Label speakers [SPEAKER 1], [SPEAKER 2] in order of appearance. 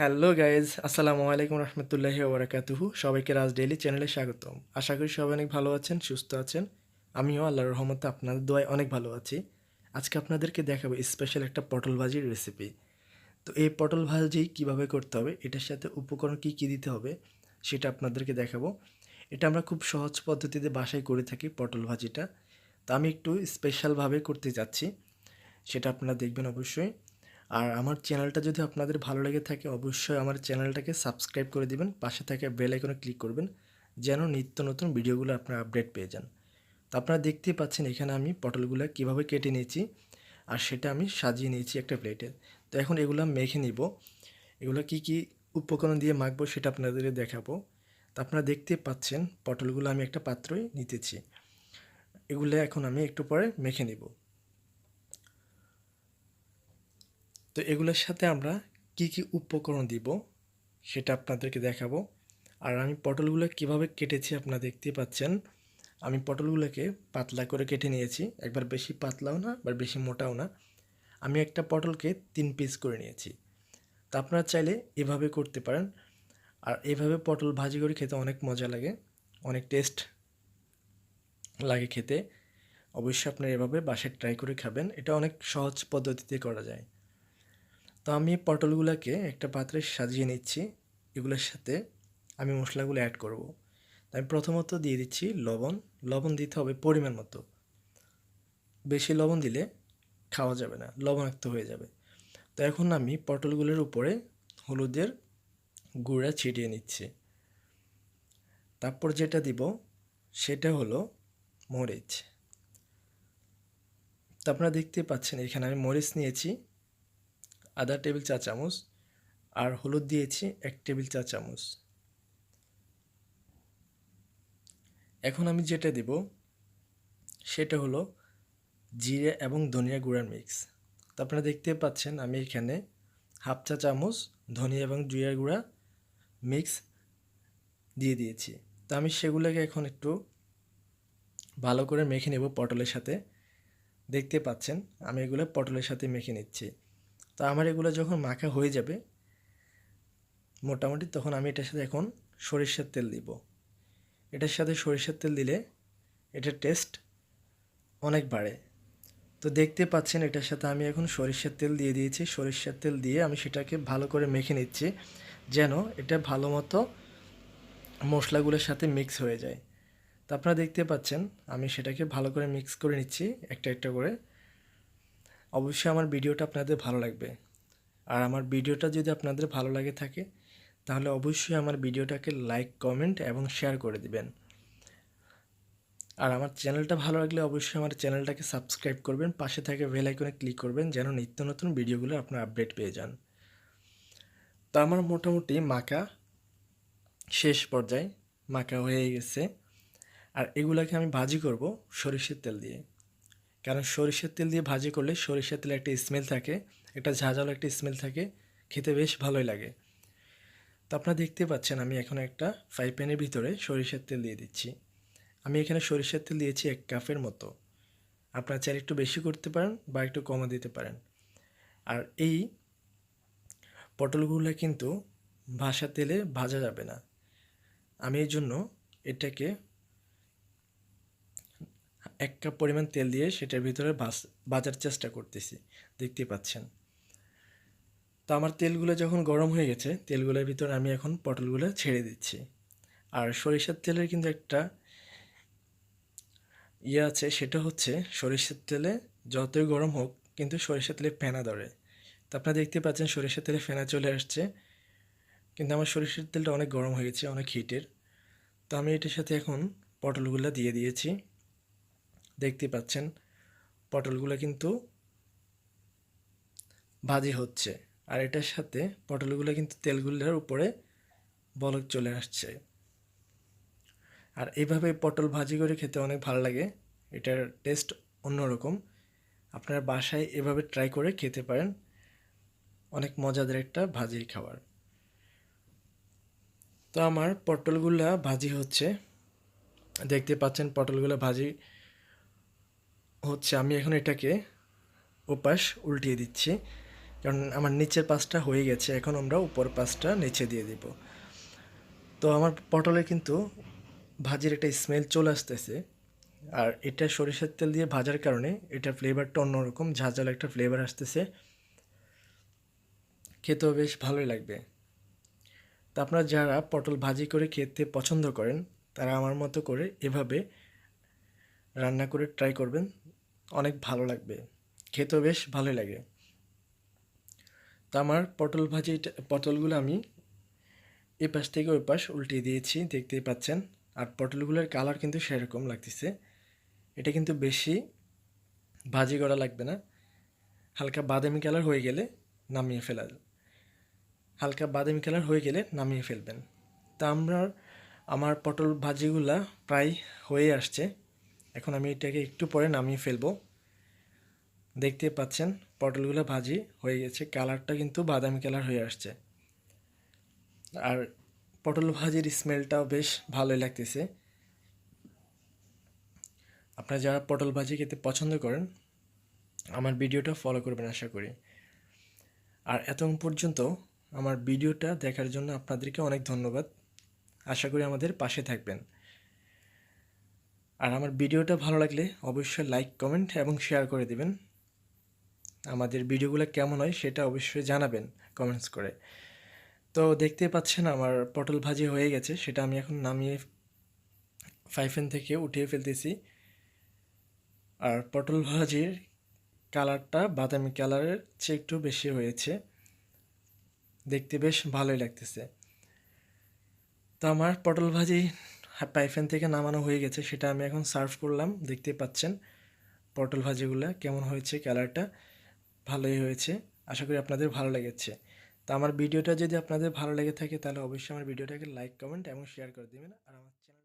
[SPEAKER 1] Hello guys, আসসালামু আলাইকুম রহমতুল্লাহি ওবরাকাতুহু। সবাইকে রাজ ডেইলি চ্যানেলে স্বাগতম। আশা করি সবাই অনেক ভালো আছেন, সুস্থ আছেন। আমিও আল্লাহর রহমতে আপনাদের দোয়ায় অনেক ভালো আছি। আজকে আপনাদেরকে দেখাবো স্পেশাল একটা পটল ভাজির রেসিপি তো এই পটল ভাজি কীভাবে করতে হবে, এটার সাথে উপকরণ কি কি দিতে হবে, সেটা আপনাদেরকে দেখাবো। এটা আমরা খুব সহজ পদ্ধতিতে বাসায় করে থাকি পটল ভাজিটা। তো আমি একটু স্পেশালভাবে করতে যাচ্ছি। সেটা আপনারা দেখবেন অবশ্যই। আর আমার চ্যানেলটা যদি আপনাদের ভালো লেগে থাকে, অবশ্যই আমার চ্যানেলটাকে সাবস্ক্রাইব করে দিবেন, পাশে থাকে বেল আইকনে ক্লিক করবেন, যেন নিত্য নতুন ভিডিওগুলো আপনারা আপডেট পেয়ে যান। তো আপনারা দেখতেই পাচ্ছেন, এখানে আমি পটলগুলো কীভাবে কেটে নিয়েছি, আর সেটা আমি সাজিয়ে নিয়েছি একটা প্লেটে। তো এখন এগুলো মেখে নিব। এগুলো কি কি উপকরণ দিয়ে মাখবো সেটা আপনাদের দেখাবো। তো আপনারা দেখতে পাচ্ছেন, পটলগুলো আমি একটা পাত্রই নিতেছি। এগুলো এখন আমি একটু পরে মেখে নিব। তো এগুলোর সাথে আমরা কি কি উপকরণ দিব সেটা আপনাদেরকে দেখাবো। আর আমি পটলগুলো কীভাবে কেটেছি আপনারা দেখতে পাচ্ছেন। আমি পটলগুলোকে পাতলা করে কেটে নিয়েছি। একবার বেশি পাতলাও না বা বেশি মোটাও না। আমি একটা পটলকে তিন পিস করে নিয়েছি। তা আপনারা চাইলে এভাবে করতে পারেন। আর এভাবে পটল ভাজি করে খেতে অনেক মজা লাগে, অনেক টেস্ট লাগে খেতে। অবশ্যই আপনারা এভাবে বাসায় ট্রাই করে খাবেন। এটা অনেক সহজ পদ্ধতিতে করা যায়। তো আমি পটলগুলোকে একটা পাত্রে সাজিয়ে নিচ্ছি, এগুলোর সাথে আমি মশলাগুলো অ্যাড করব। আমি প্রথমত দিয়ে দিচ্ছি লবণ। লবণ দিতে হবে পরিমাণ মতো। বেশি লবণ দিলে খাওয়া যাবে না, লবণাক্ত হয়ে যাবে। তো এখন আমি পটলগুলোর উপরে হলুদের গুঁড়া ছিটিয়ে নিচ্ছি। তারপর যেটা দিব সেটা হলো মরিচ। তো আপনারা দেখতে পাচ্ছেন এখানে আমি মরিচ নিয়েছি। আধা টেবিল চা চামচ আর হলুদ দিয়েছি এক টেবিল চা চামচ। এখন আমি যেটা দেব, সেটা হলো জিরে এবং ধনিয়া গুঁড়ার মিক্স। তো আপনারা দেখতে পাচ্ছেন আমি এখানে হাফ চা চামচ ধনিয়া এবং জিরা গুঁড়া মিক্স দিয়ে দিয়েছি। তো আমি সেগুলোকে এখন একটু ভালো করে মেখে নেব পটলের সাথে। দেখতে পাচ্ছেন আমি এগুলো পটলের সাথে মেখে নিচ্ছি। তো আমার এগুলো যখন মাখা হয়ে যাবে, মোটামুটি তখন আমি এটার সাথে এখন সরিষার তেল দিব। এটার সাথে সরিষার তেল দিলে এটার টেস্ট অনেক বাড়ে। তো দেখতে পাচ্ছেন এটার সাথে আমি এখন সরিষার তেল দিয়ে দিয়েছি। সরিষার তেল দিয়ে আমি সেটাকে ভালো করে মেখে নিচ্ছি, যেন এটা ভালো মতো মশলাগুলোর সাথে মিক্স হয়ে যায়। তো আপনারা দেখতে পাচ্ছেন, আমি সেটাকে ভালো করে মিক্স করে নিচ্ছি, একটা একটা করে। অবশ্যই আমার ভিডিওটা আপনাদের ভালো লাগবে। আর আমার ভিডিওটা যদি আপনাদের ভালো লাগে থাকে, তাহলে অবশ্যই আমার ভিডিওটাকে লাইক, কমেন্ট এবং শেয়ার করে দিবেন। আর আমার চ্যানেলটা ভালো লাগলে অবশ্যই আমার চ্যানেলটাকে সাবস্ক্রাইব করবেন, পাশে থাকে বেল আইকনে ক্লিক করবেন যেন নিত্য নতুন ভিডিওগুলো আপনার আপডেট পেয়ে যান। তো আমার মোটামুটি মাকা শেষ পর্যায়ে মাকা হয়ে গেছে। আর এগুলাকে আমি ভাজি করব সরিষার তেল দিয়ে। কারণ সরিষার তেল দিয়ে ভাজি করলে সরিষার তেলে একটা স্মেল থাকে, একটা ঝাঁঝালো একটা স্মেল থাকে, খেতে বেশ ভালোই লাগে। তো আপনারা দেখতে পাচ্ছেন আমি এখন একটা ফ্রাই প্যানের ভিতরে সরিষার তেল দিয়ে দিচ্ছি। আমি এখানে সরিষার তেল দিয়েছি এক কাপের মতো। আপনারা চাইলে একটু বেশি করতে পারেন বা একটু কমা দিতে পারেন। আর এই পটলগুলো কিন্তু ভাসা তেলে ভাজা যাবে না। আমি এই জন্য এটাকে এক কাপ পরিমাণ তেল দিয়ে সেটার ভিতরে বাজার চেষ্টা করতেছি। দেখতে পাচ্ছেন। তো আমার তেলগুলো যখন গরম হয়ে গেছে, তেলগুলোর ভিতরে আমি এখন পটলগুলো ছেড়ে দিচ্ছি। আর সরিষার তেলের কিন্তু একটা ইয়ে আছে, সেটা হচ্ছে সরিষার তেলে যতই গরম হোক, কিন্তু সরিষার তেলে ফেনা ধরে। তো আপনারা দেখতে পাচ্ছেন সরিষার তেলে ফেনা চলে আসছে। কিন্তু আমার সরিষার তেলটা অনেক গরম হয়ে গেছে, অনেক হিটের তো আমি এটার সাথে এখন পটলগুলো দিয়ে দিয়েছি। দেখতে পাচ্ছেন, পটলগুলো কিন্তু ভাজি হচ্ছে। আর এটার সাথে পটলগুলো কিন্তু তেলগুলোর উপরে বলক চলে আসছে। আর এইভাবে পটল ভাজি করে খেতে অনেক ভালো লাগে। এটার টেস্ট অন্যরকম। আপনার বাসায় এভাবে ট্রাই করে খেতে পারেন। অনেক মজাদার একটা ভাজি খাবার। তো আমার পটলগুলা ভাজি হচ্ছে। দেখতে পাচ্ছেন পটলগুলো ভাজি হচ্ছে আমি এখন এটাকে ওপাশ উল্টিয়ে দিচ্ছি। কারণ আমার নিচের পাশটা হয়ে গেছে, এখন আমরা উপর পাশটা নিচে দিয়ে দিব। তো আমার পটলে কিন্তু ভাজির একটা স্মেল চলে আসতেছে। আর এটা সরিষার তেল দিয়ে ভাজার কারণে এটার ফ্লেভারটা অন্যরকম, ঝাঁঝাল একটা ফ্লেভার আসতেছে। খেতেও বেশ ভালোই লাগবে। তা আপনারা যারা পটল ভাজি করে খেতে পছন্দ করেন, তারা আমার মতো করে এভাবে রান্না করে ট্রাই করবেন। অনেক ভালো লাগবে। খেতেও বেশ ভালোই লাগে। তো আমার পটল ভাজি পটলগুলো আমি এ পাশ থেকে ওই পাশ উল্টিয়ে দিয়েছি, দেখতেই পাচ্ছেন। আর পটলগুলোর কালার কিন্তু সেরকম লাগতেছে। এটা কিন্তু বেশি ভাজি করা লাগবে না। হালকা বাদামি কালার হয়ে গেলে নামিয়ে ফেলা, হালকা বাদামি কালার হয়ে গেলে নামিয়ে ফেলবেন। তা আমরা, আমার পটল ভাজিগুলা প্রায় হয়ে আসছে। এখন আমি এটাকে একটু পরে নামিয়ে ফেলব। দেখতে পাচ্ছেন, পটলগুলো ভাজি হয়ে গেছে। কালারটা কিন্তু বাদামি কালার হয়ে আসছে। আর পটল ভাজির স্মেলটাও বেশ ভালোই লাগতেছে। আপনারা যারা পটল ভাজি খেতে পছন্দ করেন, আমার ভিডিওটা ফলো করবেন আশা করি। আর এত পর্যন্ত আমার ভিডিওটা দেখার জন্য আপনাদেরকে অনেক ধন্যবাদ। আশা করি আমাদের পাশে থাকবেন। আর আমার ভিডিওটা ভালো লাগলে অবশ্যই লাইক কমেন্ট এবং শেয়ার করে দিবেন। আমাদের ভিডিওগুলো কেমন হয় সেটা অবশ্যই জানাবেন কমেন্টস করে। তো দেখতে পাচ্ছেন আমার পটল ভাজি হয়ে গেছে, সেটা আমি এখন নামিয়ে ফাইফেন থেকে উঠিয়ে ফেলতেছি। আর পটল ভাজির কালারটা বাদামি কালারের চেয়ে একটু বেশি হয়েছে। দেখতে বেশ ভালোই লাগতেছে। তো আমার পটল ভাজি পাইফেন থেকে নামানো হয়ে গেছে, সেটা আমি এখন সার্ভ করলাম দেখতে পাচ্ছেন। পটল ভাজিগুলো কেমন হয়েছে, কালারটা ভালোই হয়েছে, আশা করি আপনাদের ভালো লেগেছে। তো আমার ভিডিওটা যদি আপনাদের ভালো লেগে থাকে, তাহলে অবশ্যই আমার ভিডিওটাকে লাইক, কমেন্ট এবং শেয়ার করে দেবেন। আর আমার